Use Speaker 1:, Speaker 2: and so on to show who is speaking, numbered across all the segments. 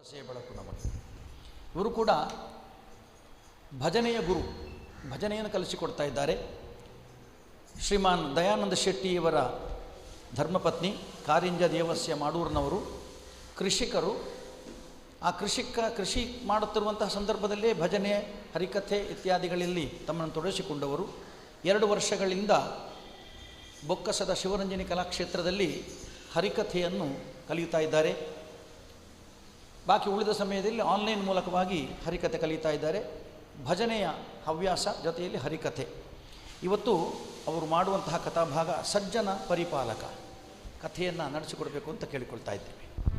Speaker 1: ಭರವಸೆಯ ಬೆಳಕು ನಮಗೆ. ಇವರು ಕೂಡ ಭಜನೆಯ ಗುರು, ಭಜನೆಯನ್ನು ಕಲಿಸಿಕೊಡ್ತಾ ಇದ್ದಾರೆ. ಶ್ರೀಮಾನ್ ದಯಾನಂದ ಶೆಟ್ಟಿಯವರ ಧರ್ಮಪತ್ನಿ ಕಾರಿಂಜ ದೇವಸ್ಯ ಮಾಡೂರಿನವರು, ಕೃಷಿಕರು. ಆ ಕೃಷಿಕ, ಕೃಷಿ ಮಾಡುತ್ತಿರುವಂತಹ ಸಂದರ್ಭದಲ್ಲೇ ಭಜನೆ, ಹರಿಕಥೆ ಇತ್ಯಾದಿಗಳಲ್ಲಿ ತಮ್ಮನ್ನು ತೊಡಗಿಸಿಕೊಂಡವರು. ಎರಡು ವರ್ಷಗಳಿಂದ ಬೊಕ್ಕಸದ ಶಿವರಂಜನಿ ಕಲಾಕ್ಷೇತ್ರದಲ್ಲಿ ಹರಿಕಥೆಯನ್ನು ಕಲಿಯುತ್ತಾ ಇದ್ದಾರೆ. ಬಾಕಿ ಉಳಿದ ಸಮಯದಲ್ಲಿ ಆನ್ಲೈನ್ ಮೂಲಕವಾಗಿ ಹರಿಕಥೆ ಕಲಿತಾ ಇದ್ದಾರೆ. ಭಜನೆಯ ಹವ್ಯಾಸ ಜೊತೆಯಲ್ಲಿ ಹರಿಕಥೆ ಇವತ್ತು ಅವರು ಮಾಡುವಂತಹ ಕಥಾಭಾಗ ಸಜ್ಜನ ಪರಿಪಾಲಕ. ಕಥೆಯನ್ನು ನಡೆಸಿಕೊಡಬೇಕು ಅಂತ ಕೇಳಿಕೊಳ್ತಾ ಇದ್ದೇವೆ.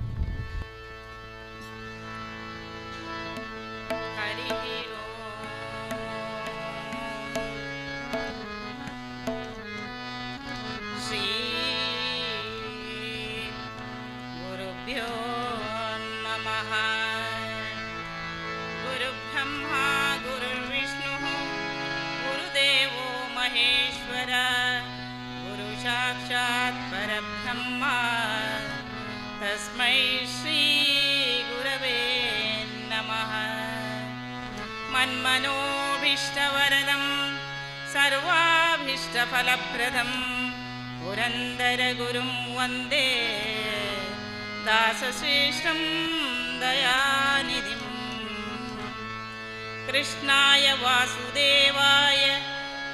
Speaker 2: वन्दे। दासश्रेष्ठं दयानिधिम् कृष्णाय वासुदेवाय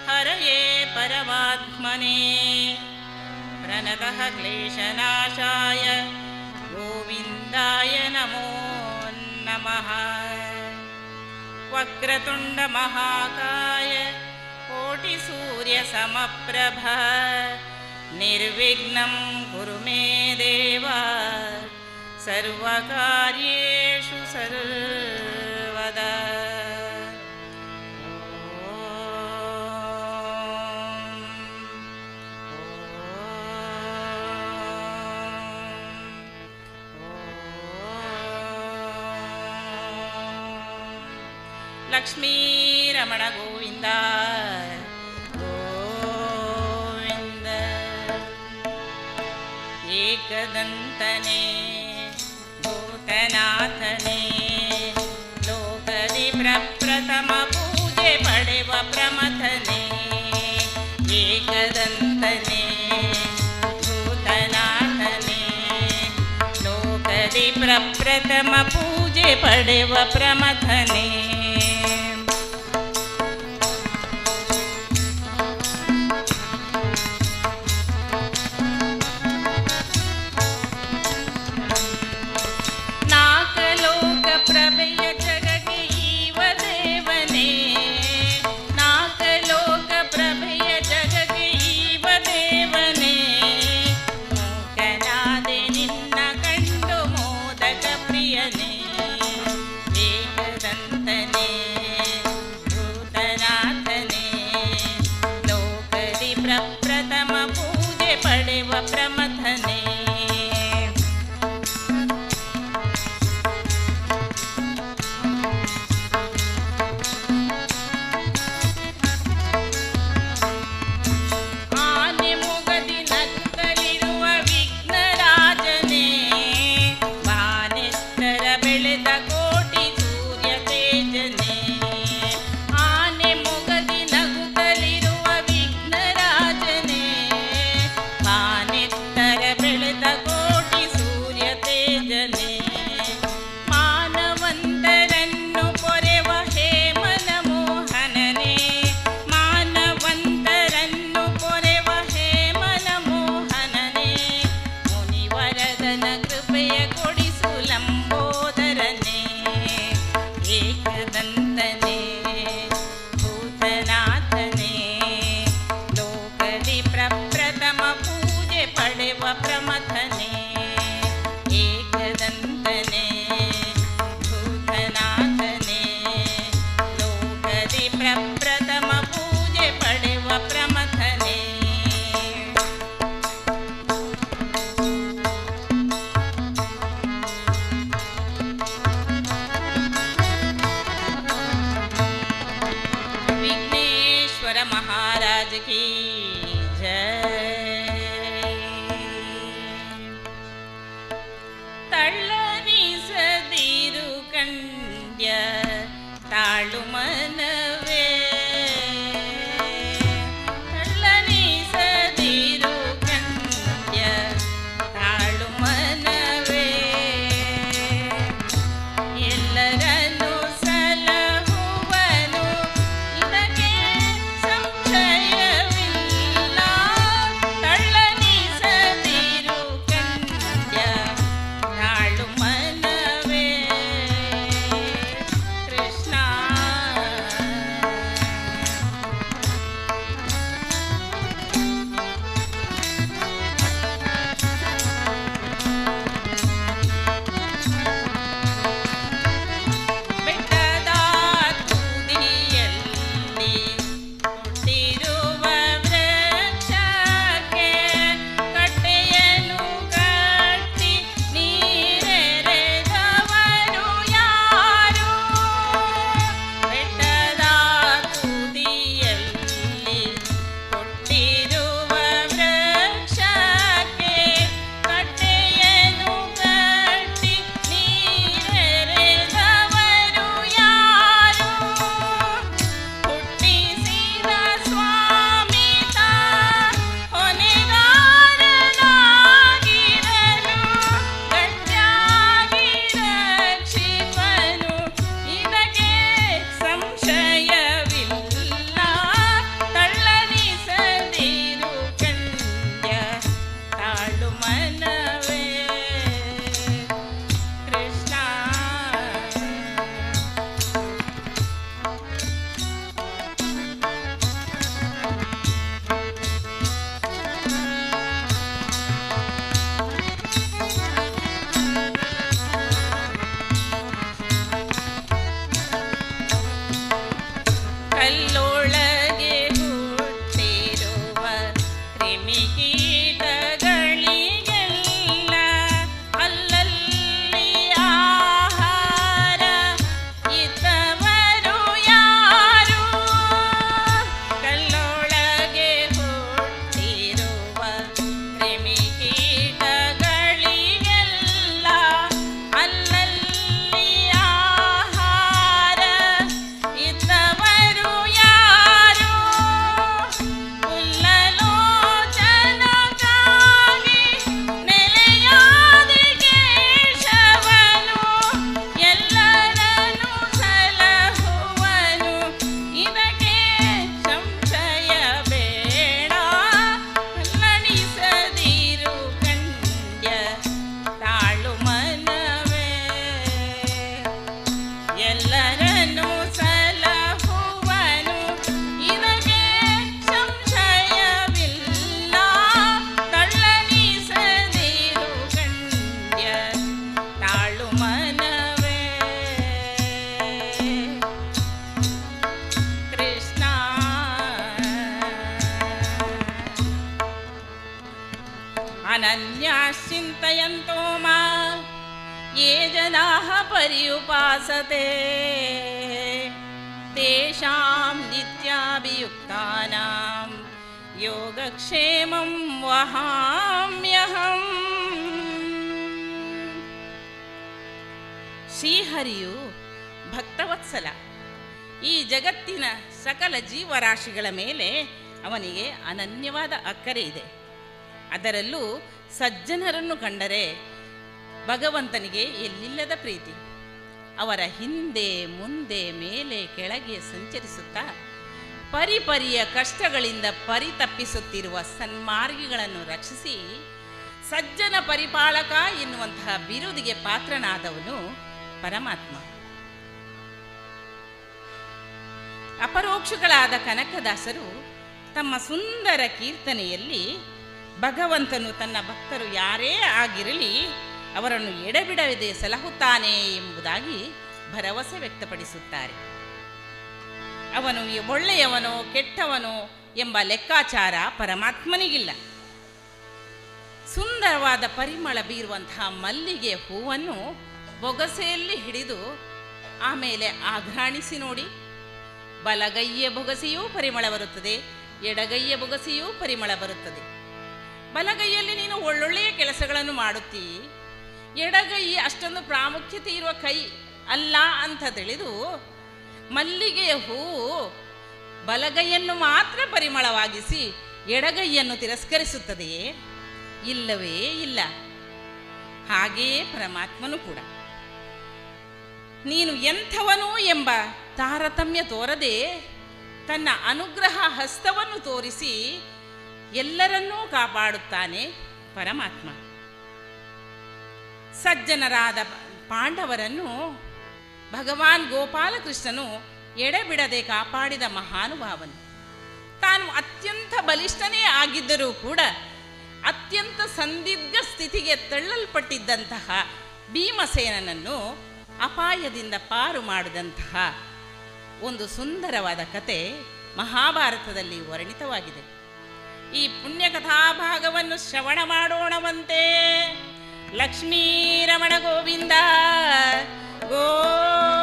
Speaker 2: हरये परमात्मने। प्रणतः क्लेशनाशाय गोविन्दाय नमो नमः। वक्रतुण्डमहाकाय कोटिसूर्यसमप्रभ निर्विघ्नं कुरु मे देव। सर्वकार्येषु सर्वदा। लक्ष्मीरमणगोविन्दा। गदन्तने भूतनाथने लोकलि प्रप्रथम पूजे प्रमथने एकदन्तने भूतनाथने लोकली प्रप्रथम पूजे प्रमथने। महाराज की ವಂದಯಂತೋ ಮಾ ये जनाः पर्युपासते तेषां नित्याभियुक्तानां योगक्षेमं वहाम्यहम् ಶ್ರೀಹರಿಯು ಭಕ್ತವತ್ಸಲ ಈ ಜಗತ್ತಿನ ಸಕಲ ಜೀವರಾಶಿಗಳ ಮೇಲೆ ಅವನಿಗೆ ಅನನ್ಯವಾದ ಅಕ್ಕರೆ ಇದೆ ಅದರಲ್ಲೂ ಸಜ್ಜನರನ್ನು ಕಂಡರೆ ಭಗವಂತನಿಗೆ ಎಲ್ಲಿಲ್ಲದ ಪ್ರೀತಿ. ಅವರ ಹಿಂದೆ ಮುಂದೆ ಮೇಲೆ ಕೆಳಗೆ ಸಂಚರಿಸುತ್ತಾ ಪರಿಪರಿಯ ಕಷ್ಟಗಳಿಂದ ಪರಿತಪ್ಪಿಸುತ್ತಿರುವ ಸನ್ಮಾರ್ಗಿಗಳನ್ನು ರಕ್ಷಿಸಿ ಸಜ್ಜನ ಪರಿಪಾಲಕ ಎನ್ನುವಂತಹ ಬಿರುದಿಗೆ ಪಾತ್ರನಾದವನು ಪರಮಾತ್ಮ. ಅಪರೋಕ್ಷಗಳಾದ ಕನಕದಾಸರು ತಮ್ಮ ಸುಂದರ ಕೀರ್ತನೆಯಲ್ಲಿ ಭಗವಂತನು ತನ್ನ ಭಕ್ತರು ಯಾರೇ ಆಗಿರಲಿ ಅವರನ್ನು ಎಡೆಬಿಡದೆ ಸಲಹುತ್ತಾನೆ ಎಂಬುದಾಗಿ ಭರವಸೆ ವ್ಯಕ್ತಪಡಿಸುತ್ತಾರೆ. ಅವನು ಒಳ್ಳೆಯವನೋ ಕೆಟ್ಟವನೋ ಎಂಬ ಲೆಕ್ಕಾಚಾರ ಪರಮಾತ್ಮನಿಗಿಲ್ಲ. ಸುಂದರವಾದ ಪರಿಮಳ ಬೀರುವಂತಹ ಮಲ್ಲಿಗೆ ಹೂವನ್ನು ಬೊಗಸೆಯಲ್ಲಿ ಹಿಡಿದು ಆಮೇಲೆ ಆಘ್ರಾಣಿಸಿ ನೋಡಿ. ಬಲಗೈಯ ಬೊಗಸೆಯೂ ಪರಿಮಳ ಬರುತ್ತದೆ, ಎಡಗೈಯ ಬೊಗಸೆಯೂ ಪರಿಮಳ ಬರುತ್ತದೆ. ಬಲಗೈಯಲ್ಲಿ ನೀನು ಒಳ್ಳೊಳ್ಳೆಯ ಕೆಲಸಗಳನ್ನು ಮಾಡುತ್ತೀ. ಎಡಗೈ ಅಷ್ಟೊಂದು ಪ್ರಾಮುಖ್ಯತೆ ಇರುವ ಕೈ ಅಲ್ಲ ಅಂತ ತಿಳಿದು ಮಲ್ಲಿಗೆಯ ಹೂ ಬಲಗೈಯನ್ನು ಮಾತ್ರ ಪರಿಮಳವಾಗಿಸಿ ಎಡಗೈಯನ್ನು ತಿರಸ್ಕರಿಸುತ್ತದೆಯೇ ಇಲ್ಲವೇ ಇಲ್ಲ. ಹಾಗೆಯೇ ಪರಮಾತ್ಮನು ಕೂಡ. ನೀನು ಎಂಥವನು ಎಂಬ ತಾರತಮ್ಯ ತೋರದೆ ತನ್ನ ಅನುಗ್ರಹ ಹಸ್ತವನ್ನು ತೋರಿಸಿ ಎಲ್ಲರನ್ನೂ ಕಾಪಾಡುತ್ತಾನೆ ಪರಮಾತ್ಮ. ಸಜ್ಜನರಾದ ಪಾಂಡವರನ್ನು ಭಗವಾನ್ ಗೋಪಾಲಕೃಷ್ಣನು ಎಡೆಬಿಡದೆ ಕಾಪಾಡಿದ ಮಹಾನುಭಾವನು. ತಾನು ಅತ್ಯಂತ ಬಲಿಷ್ಠನೇ ಆಗಿದ್ದರೂ ಕೂಡ ಅತ್ಯಂತ ಸಂದಿಗ್ಧ ಸ್ಥಿತಿಗೆ ತಳ್ಳಲ್ಪಟ್ಟಿದ್ದಂತಹ ಭೀಮಸೇನನನ್ನು ಅಪಾಯದಿಂದ ಪಾರು ಮಾಡಿದಂತಹ ಒಂದು ಸುಂದರವಾದ ಕತೆ ಮಹಾಭಾರತದಲ್ಲಿ ವರ್ಣಿತವಾಗಿದೆ. ಈ ಪುಣ್ಯಕಥಾಭಾಗವನ್ನು ಶ್ರವಣ ಮಾಡೋಣವಂತೆ. ಲಕ್ಷ್ಮೀ ರಮಣ ಗೋವಿಂದ ಗೋವಿಂದ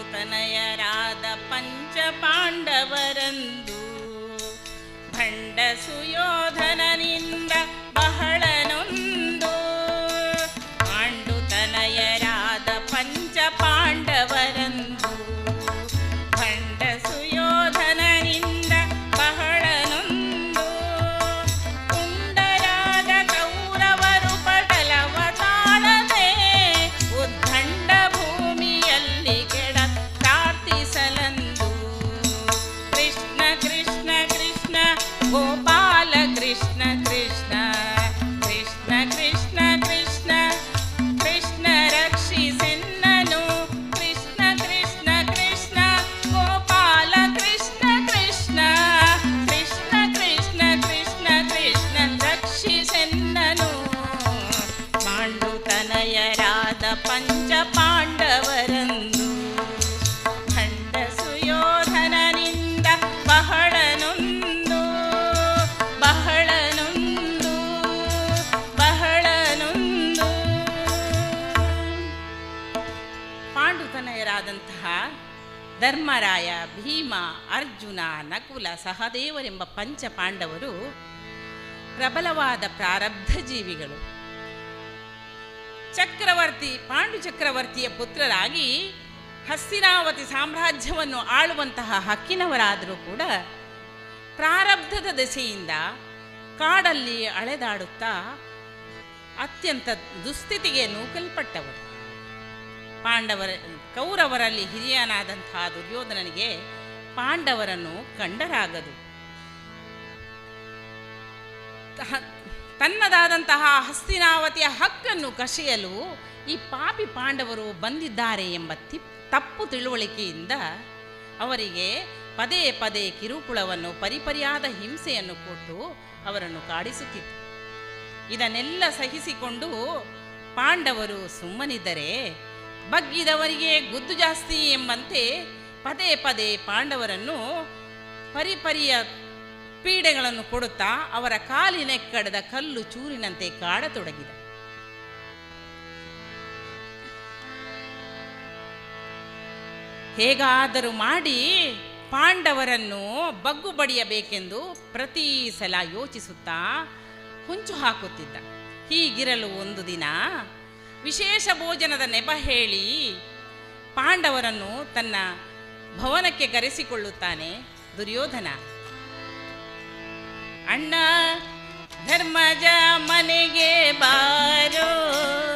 Speaker 2: ಪಾಂಡುತನಯರಾದ ಪಂಚ ಪಾಂಡವರಂದು ಭಂಡ ಸುಯೋಧನನಿಂದ ಧರ್ಮರಾಯ, ಭೀಮ, ಅರ್ಜುನ, ನಕುಲ ಸಹದೇವರೆಂಬ ಪಂಚ ಪಾಂಡವರು ಪ್ರಬಲವಾದ ಪ್ರಾರಬ್ಧ ಜೀವಿಗಳು. ಚಕ್ರವರ್ತಿ, ಪಾಂಡು ಚಕ್ರವರ್ತಿಯ ಪುತ್ರರಾಗಿ ಹಸ್ತಿನಾವತಿ ಸಾಮ್ರಾಜ್ಯವನ್ನು ಆಳುವಂತಹ ಹಕ್ಕಿನವರಾದರೂ ಕೂಡ ಪ್ರಾರಬ್ಧದ ದೆಸೆಯಿಂದ ಕಾಡಲ್ಲಿ ಅಳೆದಾಡುತ್ತಾ ಅತ್ಯಂತ ದುಸ್ಥಿತಿಗೆ ನೂಕಲ್ಪಟ್ಟವರು. ಪಾಂಡವರ, ಕೌರವರಲ್ಲಿ ಹಿರಿಯನಾದಂತಹ ದುರ್ಯೋಧನನಿಗೆ ಪಾಂಡವರನ್ನು ಕಂಡರಾಗದು. ತನ್ನದಾದಂತಹ ಹಸ್ತಿನಾವತಿಯ ಹಕ್ಕನ್ನು ಕಸಿಯಲು ಈ ಪಾಪಿ ಪಾಂಡವರು ಬಂದಿದ್ದಾರೆ ಎಂಬ ತಿಪ್ ತಪ್ಪು ತಿಳುವಳಿಕೆಯಿಂದ ಅವರಿಗೆ ಪದೇ ಪದೇ ಕಿರುಕುಳವನ್ನು, ಪರಿಪರಿಯಾದ ಹಿಂಸೆಯನ್ನು ಕೊಟ್ಟು ಅವರನ್ನು ಕಾಡಿಸುತ್ತಿತ್ತು. ಇದನ್ನೆಲ್ಲ ಸಹಿಸಿಕೊಂಡು ಪಾಂಡವರು ಸುಮ್ಮನಿದ್ದರೆ ಬಗ್ಗಿದವರಿಗೆ ಗುದ್ದು ಜಾಸ್ತಿ ಎಂಬಂತೆ ಪದೇ ಪದೇ ಪಾಂಡವರನ್ನು ಪರಿಪರಿಯ ಪೀಡೆಗಳನ್ನು ಕೊಡುತ್ತಾ ಅವರ ಕಾಲಿನ ಕಡದ ಕಲ್ಲು ಚೂರಿನಂತೆ ಕಾಡತೊಡಗಿದ. ಹೇಗಾದರೂ ಮಾಡಿ ಪಾಂಡವರನ್ನು ಬಗ್ಗು ಬಡಿಯಬೇಕೆಂದು ಪ್ರತಿ ಸಲ ಯೋಚಿಸುತ್ತಾ ಹುಂಚು ಹಾಕುತ್ತಿದ್ದ. ಹೀಗಿರಲು ಒಂದು ದಿನ ವಿಶೇಷ ಭೋಜನದ ನೆಪ ಹೇಳಿ ಪಾಂಡವರನ್ನು ತನ್ನ ಭವನಕ್ಕೆ ಕರೆಸಿಕೊಳ್ಳುತ್ತಾನೆ ದುರ್ಯೋಧನ. ಅಣ್ಣ ಧರ್ಮಜ ಮನೆಗೆ ಬಾರೋ.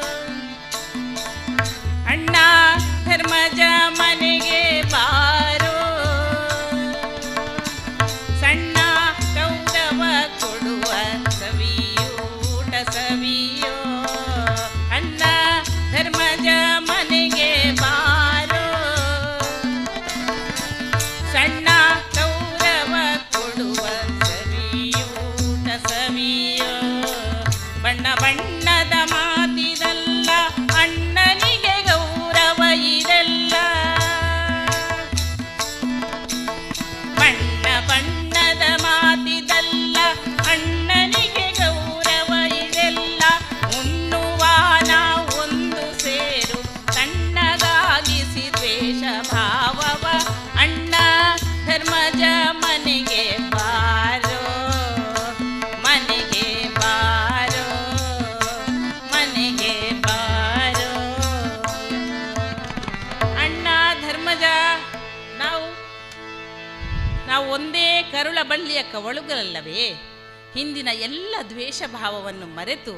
Speaker 2: ಹಿಂದಿನ ಎಲ್ಲ ದ್ವೇಷ ಭಾವವನ್ನು ಮರೆತು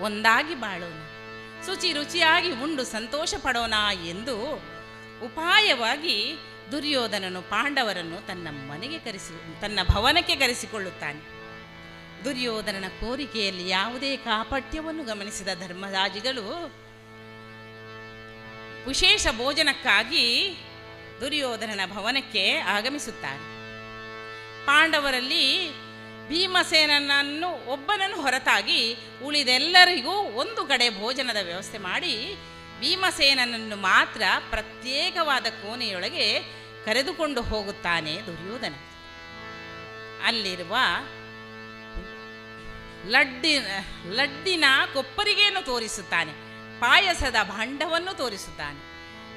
Speaker 2: ಒಂದಾಗಿ ಬಾಳೋಣ ಶುಚಿ ರುಚಿಯಾಗಿ ಉಂಡು ಸಂತೋಷ ಪಡೋಣ ಎಂದು ಉಪಾಯವಾಗಿ ದುರ್ಯೋಧನನು ಪಾಂಡವರನ್ನು ತನ್ನ ಮನೆಗೆ ಕರೆಸಿ, ತನ್ನ ಭವನಕ್ಕೆ ಕರೆಸಿಕೊಳ್ಳುತ್ತಾನೆ. ದುರ್ಯೋಧನನ ಕೋರಿಕೆಯಲ್ಲಿ ಯಾವುದೇ ಕಾಪಟ್ಯವನ್ನು ಗಮನಿಸಿದ ಧರ್ಮರಾಜಿಗಳು ವಿಶೇಷ ಭೋಜನಕ್ಕಾಗಿ ದುರ್ಯೋಧನನ ಭವನಕ್ಕೆ ಆಗಮಿಸುತ್ತಾರೆ. ಪಾಂಡವರಲ್ಲಿ ಭೀಮಸೇನನನ್ನು ಒಬ್ಬನನ್ನು ಹೊರತಾಗಿ ಉಳಿದೆಲ್ಲರಿಗೂ ಒಂದು ಕಡೆ ಭೋಜನದ ವ್ಯವಸ್ಥೆ ಮಾಡಿ ಭೀಮಸೇನನನ್ನು ಮಾತ್ರ ಪ್ರತ್ಯೇಕವಾದ ಕೋಣೆಯೊಳಗೆ ಕರೆದುಕೊಂಡು ಹೋಗುತ್ತಾನೆ ದುರ್ಯೋಧನ. ಅಲ್ಲಿರುವ ಲಡ್ಡಿನ ಲಡ್ಡಿನ ಕೊಪ್ಪರಿಗೆಯನ್ನು ತೋರಿಸುತ್ತಾನೆ, ಪಾಯಸದ ಭಾಂಡವನ್ನು ತೋರಿಸುತ್ತಾನೆ.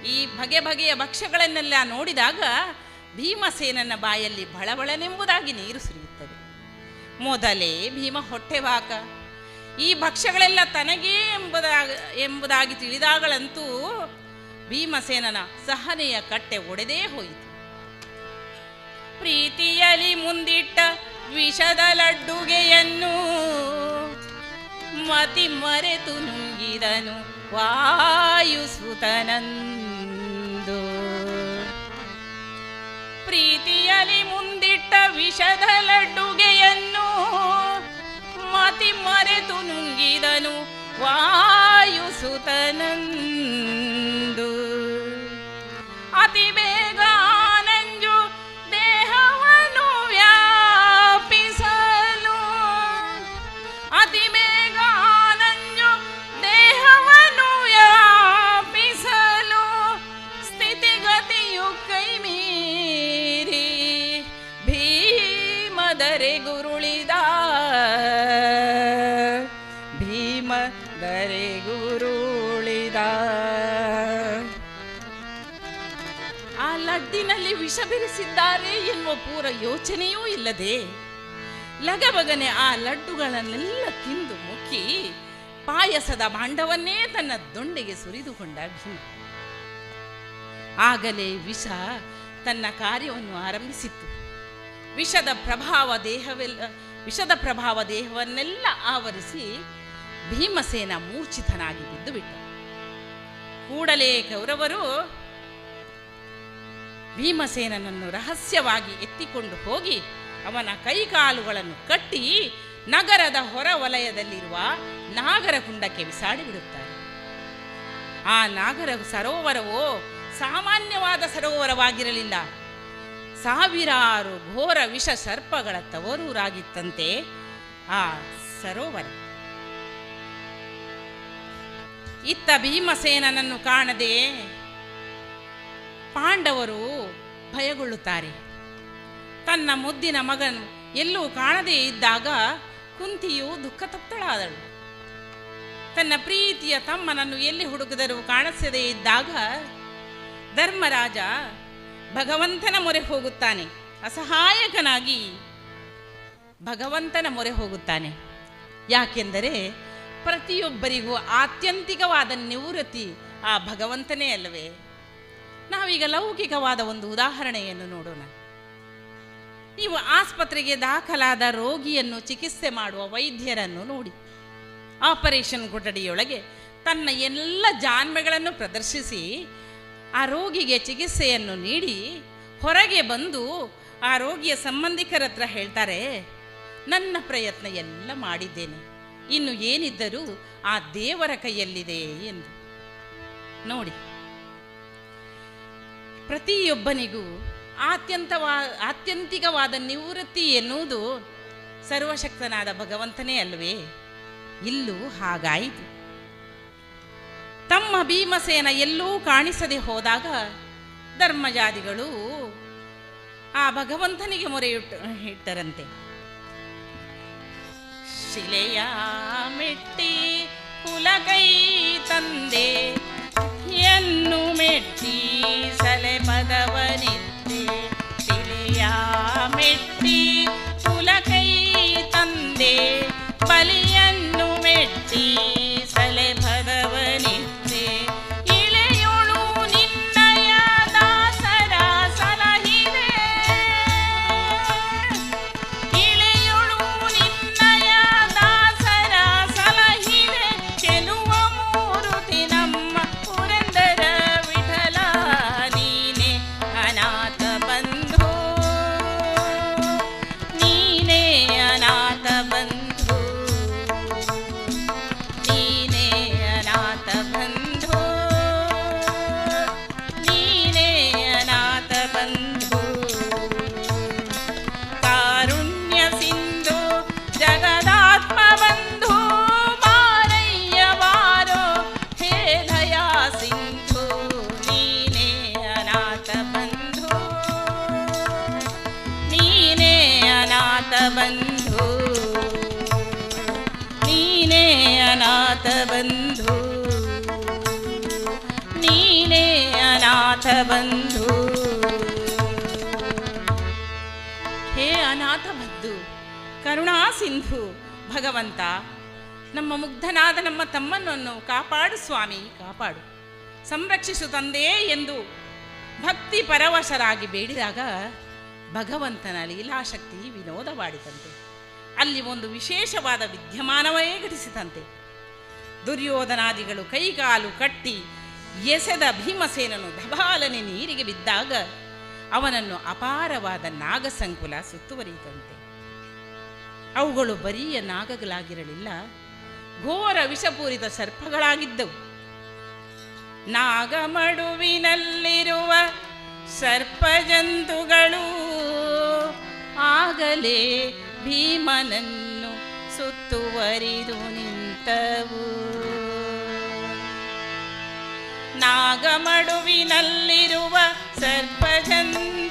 Speaker 2: ಈ ಬಗೆ ಬಗೆಯ ಭಕ್ಷ್ಯಗಳನ್ನೆಲ್ಲ ನೋಡಿದಾಗ ಭೀಮಸೇನನ ಬಾಯಲ್ಲಿ ಬಳಬಳನೆಂಬುದಾಗಿ ನೀರು ಸುರಿಯುತ್ತದೆ. ಮೊದಲೇ ಭೀಮ ಹೊಟ್ಟೆವಾಕ ಈ ಭಕ್ಷ್ಯಗಳೆಲ್ಲ ತನಗೇ ಎಂಬುದಾಗ ಎಂಬುದಾಗಿ ತಿಳಿದಾಗಳಂತೂ ಭೀಮಸೇನನ ಸಹನೆಯ ಕಟ್ಟೆ ಒಡೆದೇ ಹೋಯಿತು. ಪ್ರೀತಿಯಲಿ ಮುಂದಿಟ್ಟ ವಿಷದ ಲಡ್ಡುಗೆಯನ್ನು ಮತಿ ಮರೆತು ನುಂಗಿದನು ವಾಯುಸುತನಂದು. ಪ್ರೀತಿಯಲಿ ಮುಂದಿಟ್ಟ ವಿಷದ ಲಡ್ಡುಗೆಯನ್ನು ಮತಿ ಮರೆತು ನುಂಗಿದನು ವಾಯುಸುತನಂದು ಅತಿ ಬೇಗ ನಂಜು ದೇಹವನ್ನು ವ್ಯಾಪಿಸಲು. ಅತಿ ಬೇಗ ನಂಜು ದೇಹವನ್ನು ವ್ಯಾಪಿಸಲು. ಸ್ಥಿತಿಗತಿಯು ಕೈ ವಿಷ ಬೆರೆಸಿದ್ದಾರೆ ಎನ್ನುವ ಪೂರ ಯೋಚನೆಯೂ ಇಲ್ಲದೆ ಲಗಬಗನೆ ಆ ಲಡ್ಡುಗಳನ್ನೆಲ್ಲ ತಿಂದು ಮುಕ್ಕಿ ಪಾಯಸದ ಭಾಂಡವನ್ನೇ ತನ್ನ ದೊಂಡೆಗೆ ಸುರಿದುಕೊಂಡ ಭೀಮ ಆಗಲೇ ವಿಷ ತನ್ನ ಕಾರ್ಯವನ್ನು ಆರಂಭಿಸಿತ್ತು. ವಿಷದ ಪ್ರಭಾವ ದೇಹವೆಲ್ಲ, ವಿಷದ ಪ್ರಭಾವ ದೇಹವನ್ನೆಲ್ಲ ಆವರಿಸಿ ಭೀಮಸೇನ ಮೂರ್ಛಿತನಾಗಿ ಬಿದ್ದು ಬಿಟ್ಟ ಕೂಡಲೇ ಕೌರವರು ಭೀಮಸೇನನನ್ನು ರಹಸ್ಯವಾಗಿ ಎತ್ತಿಕೊಂಡು ಹೋಗಿ ಅವನ ಕೈಕಾಲುಗಳನ್ನು ಕಟ್ಟಿ ನಗರದ ಹೊರವಲಯದಲ್ಲಿರುವ ನಾಗರಕುಂಡಕ್ಕೆ ಬಿಸಾಡಿಬಿಡುತ್ತಾರೆ ಆ ನಾಗರ ಸರೋವರವೋ ಸಾಮಾನ್ಯವಾದ ಸರೋವರವಾಗಿರಲಿಲ್ಲ. ಸಾವಿರಾರು ಘೋರ ವಿಷ ಸರ್ಪಗಳ ತವರೂರಾಗಿತ್ತಂತೆ ಆ ಸರೋವರ. ಇತ್ತ ಭೀಮಸೇನನನ್ನು ಕಾಣದೆ ಪಾಂಡವರು ಭಯಗೊಳ್ಳುತ್ತಾರೆ. ತನ್ನ ಮುದ್ದಿನ ಮಗನು ಎಲ್ಲೂ ಕಾಣದೇ ಇದ್ದಾಗ ಕುಂತಿಯು ದುಃಖ ತಪ್ತಳಾದಳು ತನ್ನ ಪ್ರೀತಿಯ ತಮ್ಮನನ್ನು ಎಲ್ಲಿ ಹುಡುಕಿದರೂ ಕಾಣಿಸದೇ ಇದ್ದಾಗ ಧರ್ಮರಾಜ ಭಗವಂತನ ಮೊರೆ ಹೋಗುತ್ತಾನೆ. ಅಸಹಾಯಕನಾಗಿ ಭಗವಂತನ ಮೊರೆ ಹೋಗುತ್ತಾನೆ. ಯಾಕೆಂದರೆ ಪ್ರತಿಯೊಬ್ಬರಿಗೂ ಆತ್ಯಂತಿಕವಾದ ನಿವೃತ್ತಿ ಆ ಭಗವಂತನೇ ಅಲ್ಲವೇ? ನಾವೀಗ ಲೌಕಿಕವಾದ ಒಂದು ಉದಾಹರಣೆಯನ್ನು ನೋಡೋಣ. ನೀವು ಆಸ್ಪತ್ರೆಗೆ ದಾಖಲಾದ ರೋಗಿಯನ್ನು ಚಿಕಿತ್ಸೆ ಮಾಡುವ ವೈದ್ಯರನ್ನು ನೋಡಿ. ಆಪರೇಷನ್ ಕೊಠಡಿಯೊಳಗೆ ತನ್ನ ಎಲ್ಲ ಜಾನ್ಮೆಗಳನ್ನು ಪ್ರದರ್ಶಿಸಿ, ಆ ರೋಗಿಗೆ ಚಿಕಿತ್ಸೆಯನ್ನು ನೀಡಿ, ಹೊರಗೆ ಬಂದು ಆ ರೋಗಿಯ ಸಂಬಂಧಿಕರ ಹತ್ರ ಹೇಳ್ತಾರೆ, ನನ್ನ ಪ್ರಯತ್ನ ಎಲ್ಲ ಮಾಡಿದ್ದೇನೆ. ಇನ್ನು ಏನಿದ್ದರೂ ಆ ದೇವರ ಕೈಯಲ್ಲಿದೆ ಎಂದು. ನೋಡಿ. ಪ್ರತಿಯೊಬ್ಬನಿಗೂ ಆತ್ಯಂತವಾ, ಆತ್ಯಂತಿಕವಾದ ನಿವೃತ್ತಿ ಎನ್ನುವುದು ಸರ್ವಶಕ್ತನಾದ ಭಗವಂತನೇ ಅಲ್ವೇ? ಇಲ್ಲೂ ಹಾಗಾಯಿತು. ತಮ್ಮ ಭೀಮಸೇನ ಎಲ್ಲೂ ಕಾಣಿಸದೆ ಹೋದಾಗ ಧರ್ಮಜಾದಿಗಳು ಆ ಭಗವಂತನಿಗೆ ಮೊರೆಯಿಟ್ಟು ಇಟ್ಟರಂತೆ. ಶಿಲೆಯ ಮೆಟ್ಟಿ ಕುಲಕೈ ತಂದೆ ಎನ್ನು ಮೆಟ್ಟಿ ಸಲೆ ಪದವನಿತ್ತೆ ಶಿಲೆಯ ಮೆಟ್ಟಿ ಕುಲಕೈ ತಂದೆ ಭಗವಂತ, ನಮ್ಮ ಮುಗ್ಧನಾದ ನಮ್ಮ ತಮ್ಮನನ್ನು ಕಾಪಾಡು ಸ್ವಾಮಿ, ಕಾಪಾಡು. ಸಂರಕ್ಷಿಸು ತಂದೆ ಎಂದು ಭಕ್ತಿ ಪರವಶರಾಗಿ ಬೇಡಿದಾಗ ಭಗವಂತನ ಲೀಲಾಶಕ್ತಿ ವಿನೋದವಾಡಿತಂತೆ ಅಲ್ಲಿ ಒಂದು ವಿಶೇಷವಾದ ವಿದ್ಯಮಾನವೇ ಘಟಿಸಿತಂತೆ ದುರ್ಯೋಧನಾದಿಗಳು ಕೈಕಾಲು ಕಟ್ಟಿ ಎಸೆದ ಭೀಮಸೇನನು ಧಬಾಲನೆ ನೀರಿಗೆ ಬಿದ್ದಾಗ ಅವನನ್ನು ಅಪಾರವಾದ ನಾಗಸಂಕುಲ ಸುತ್ತುವರಿಯಿತಂತೆ ಅವುಗಳು ಬರಿಯ ನಾಗಗಳಾಗಿರಲಿಲ್ಲ. ಘೋರ ವಿಷಪೂರಿತ ಸರ್ಪಗಳಾಗಿದ್ದವು. ನಾಗಮಡುವಿನಲ್ಲಿರುವ ಸರ್ಪಜಂತುಗಳು ಆಗಲೇ ಭೀಮನನ್ನು ಸುತ್ತುವರಿದು ನಿಂತವು. ನಾಗಮಡುವಿನಲ್ಲಿರುವ ಸರ್ಪಜಂತುಗಳು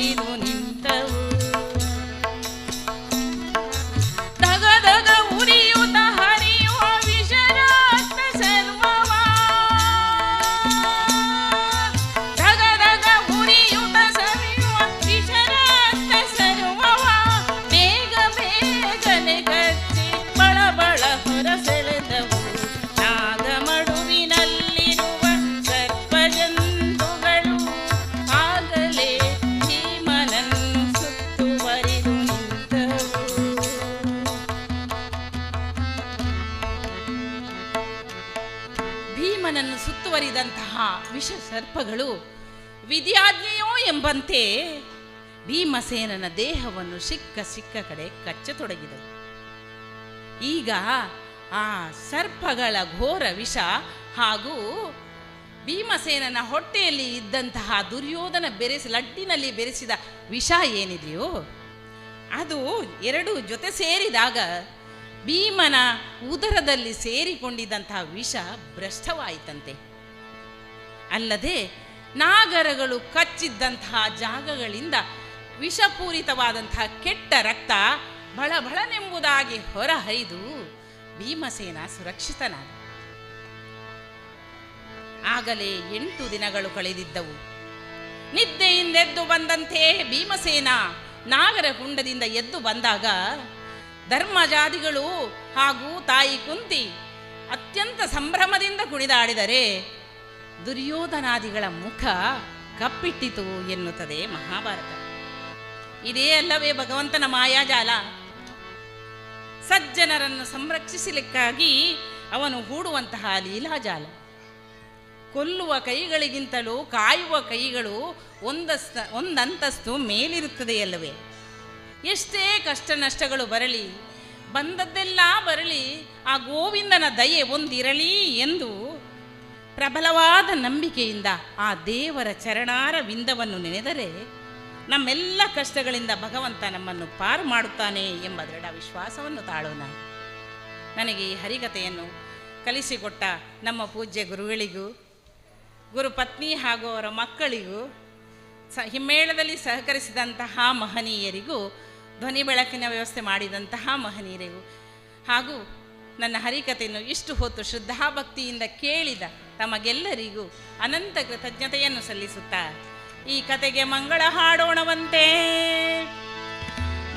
Speaker 2: ಸುತ್ತುವರಿದು ಭೀಮಸೇನನ ದೇಹವನ್ನು ಸಿಕ್ಕ ಸಿಕ್ಕ ಕಡೆ ಕಚ್ಚತೊಡಗಿದವು ಈಗ ಆ ಸರ್ಪಗಳ ಘೋರ ವಿಷ ಹಾಗೂ ಭೀಮಸೇನನ ಹೊಟ್ಟೆಯಲ್ಲಿ ಇದ್ದಂತಹ ದುರ್ಯೋಧನ ಬೆರೆಸಿ, ಲಡ್ಡಿನಲ್ಲಿ ಬೆರೆಸಿದ ವಿಷ ಏನಿದೆಯೋ, ಅದು ಎರಡು ಜೊತೆ ಸೇರಿದಾಗ ಭೀಮನ ಉದರದಲ್ಲಿ ಸೇರಿಕೊಂಡಿದ್ದಂತಹ ವಿಷ ಭ್ರಷ್ಟವಾಯಿತಂತೆ. ಅಲ್ಲದೆ ನಾಗರಗಳು ಕಚ್ಚಿದ್ದಂತಹ ಜಾಗಗಳಿಂದ ವಿಷಪೂರಿತವಾದಂತಹ ಕೆಟ್ಟ ರಕ್ತ ಬಳಬಳನೆಂಬುದಾಗಿ ಹೊರಹರಿದು ಭೀಮಸೇನ ಸುರಕ್ಷಿತನಾದ. ಆಗಲೇ ಎಂಟು ದಿನಗಳು ಕಳೆದಿದ್ದವು. ನಿದ್ದೆಯಿಂದೆದ್ದು ಬಂದಂತೆ ಭೀಮಸೇನ ನಾಗರ ಕುಂಡದಿಂದ ಎದ್ದು ಬಂದಾಗ ಧರ್ಮಜಾದಿಗಳು ಹಾಗೂ ತಾಯಿ ಕುಂತಿ ಅತ್ಯಂತ ಸಂಭ್ರಮದಿಂದ ಕುಣಿದಾಡಿದರೆ ದುರ್ಯೋಧನಾದಿಗಳ ಮುಖ ಕಪ್ಪಿಟ್ಟಿತು ಎನ್ನುತ್ತದೆ ಮಹಾಭಾರತ. ಇದೇ ಅಲ್ಲವೇ ಭಗವಂತನ ಮಾಯಾಜಾಲ. ಸಜ್ಜನರನ್ನು ಸಂರಕ್ಷಿಸಲಿಕ್ಕಾಗಿ ಅವನು ಹೂಡುವಂತಹ ಲೀಲಾಜಾಲ. ಕೊಲ್ಲುವ ಕೈಗಳಿಗಿಂತಲೂ ಕಾಯುವ ಕೈಗಳು ಒಂದಸ್ತ, ಒಂದಂತಸ್ತು ಮೇಲಿರುತ್ತದೆಯಲ್ಲವೇ ಎಷ್ಟೇ ಕಷ್ಟ ನಷ್ಟಗಳು ಬರಲಿ, ಬಂದದ್ದೆಲ್ಲ ಬರಲಿ, ಆ ಗೋವಿಂದನ ದಯೆ ಒಂದಿರಲಿ ಎಂದು ಪ್ರಬಲವಾದ ನಂಬಿಕೆಯಿಂದ ಆ ದೇವರ ಚರಣಾರ ವಿಂದವನ್ನು ನೆನೆದರೆ ನಮ್ಮೆಲ್ಲ ಕಷ್ಟಗಳಿಂದ ಭಗವಂತ ನಮ್ಮನ್ನು ಪಾರು ಮಾಡುತ್ತಾನೆ ಎಂಬ ದೃಢ ವಿಶ್ವಾಸವನ್ನು ತಾಳೋಣ. ನನಗೆ ಈ ಹರಿಕತೆಯನ್ನು ಕಲಿಸಿಕೊಟ್ಟ ನಮ್ಮ ಪೂಜ್ಯ ಗುರುಗಳಿಗೂ ಗುರುಪತ್ನಿ ಹಾಗೂ ಅವರ ಮಕ್ಕಳಿಗೂ, ಸ ಹಿಮ್ಮೇಳದಲ್ಲಿ ಸಹಕರಿಸಿದಂತಹ ಮಹನೀಯರಿಗೂ, ಧ್ವನಿ ಬೆಳಕಿನ ವ್ಯವಸ್ಥೆ ಮಾಡಿದಂತಹ ಮಹನೀಯರಿಗೂ, ಹಾಗೂ ನನ್ನ ಹರಿಕತೆಯನ್ನು ಇಷ್ಟು ಹೊತ್ತು ಶ್ರದ್ಧಾಭಕ್ತಿಯಿಂದ ಕೇಳಿದ ತಮಗೆಲ್ಲರಿಗೂ ಅನಂತ ಕೃತಜ್ಞತೆಯನ್ನು ಸಲ್ಲಿಸುತ್ತಾ ಈ ಕತೆಗೆ ಮಂಗಳ ಹಾಡೋಣವಂತೆ.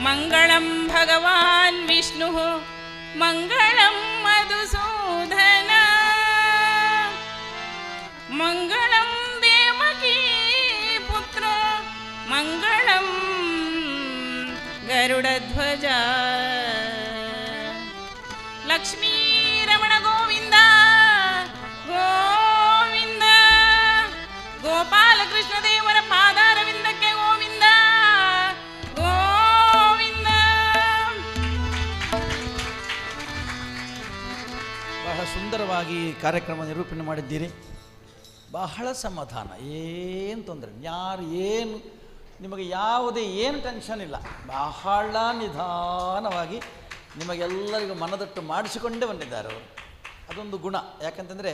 Speaker 2: ಮಂಗಳಂ ಭಗವಾನ್ ವಿಷ್ಣು ಮಂಗಳಂ ಮಧುಸೂದನ. ಮಂಗಳಂ ದೇವಕೀ ಪುತ್ರ ಮಂಗಳಂ ಗರುಡಧ್ವಜ.
Speaker 1: ಸುಂದರವಾಗಿ ಕಾರ್ಯಕ್ರಮ ನಿರೂಪಣೆ ಮಾಡಿದ್ದೀರಿ. ಬಹಳ ಸಮಾಧಾನ. ಏನು ತೊಂದರೆ ಯಾರು ಏನು, ನಿಮಗೆ ಯಾವುದೇ ಏನು ಟೆನ್ಷನ್ ಇಲ್ಲ. ಬಹಳ ನಿಧಾನವಾಗಿ ನಿಮಗೆಲ್ಲರಿಗೂ ಮನದಟ್ಟು ಮಾಡಿಸಿಕೊಂಡೇ ಬಂದಿದ್ದಾರೆ ಅವರು. ಅದೊಂದು ಗುಣ. ಯಾಕಂತಂದರೆ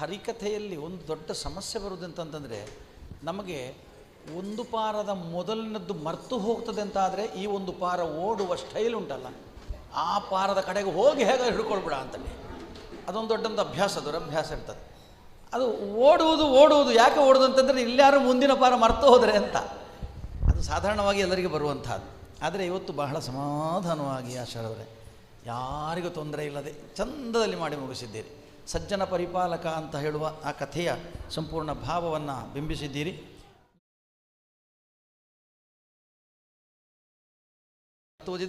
Speaker 1: ಹರಿಕಥೆಯಲ್ಲಿ ಒಂದು ದೊಡ್ಡ ಸಮಸ್ಯೆ ಬರುವುದು ಅಂತಂತಂದರೆ ನಮಗೆ ಒಂದು ಪಾರದ ಮೊದಲಿನದ್ದು ಮರ್ತು ಹೋಗ್ತದೆ ಅಂತಾದರೆ ಈ ಒಂದು ಪಾರ ಓಡುವ ಸ್ಟೈಲ್ ಉಂಟಲ್ಲ. ಆ ಪಾರದ ಕಡೆಗೆ ಹೋಗಿ ಹೇಗೆ ಹಿಡ್ಕೊಳ್ಬಿಡ ಅಂತಲ್ಲಿ. ಅದೊಂದು ದೊಡ್ಡೊಂದು ಅಭ್ಯಾಸ, ದುರಭ್ಯಾಸ ಇರ್ತದೆ. ಅದು ಓಡುವುದು ಓಡುವುದು ಯಾಕೆ ಓಡುದು ಅಂತಂದರೆ ಇಲ್ಲಾರು ಮುಂದಿನ ಪಾರ ಮರ್ತು ಹೋದರೆ ಅಂತ. ಅದು ಸಾಧಾರಣವಾಗಿ ಎಲ್ಲರಿಗೂ ಬರುವಂಥದ್ದು ಆದರೆ ಇವತ್ತು ಬಹಳ ಸಮಾಧಾನವಾಗಿ ಆಶಾರವರೇ ಯಾರಿಗೂ ತೊಂದರೆ ಇಲ್ಲದೆ ಚಂದದಲ್ಲಿ ಮಾಡಿ ಮುಗಿಸಿದ್ದೀರಿ. ಸಜ್ಜನ ಪರಿಪಾಲಕ ಅಂತ ಹೇಳುವ ಆ ಕಥೆಯ ಸಂಪೂರ್ಣ ಭಾವವನ್ನು ಬಿಂಬಿಸಿದ್ದೀರಿ. ತೋಜಿ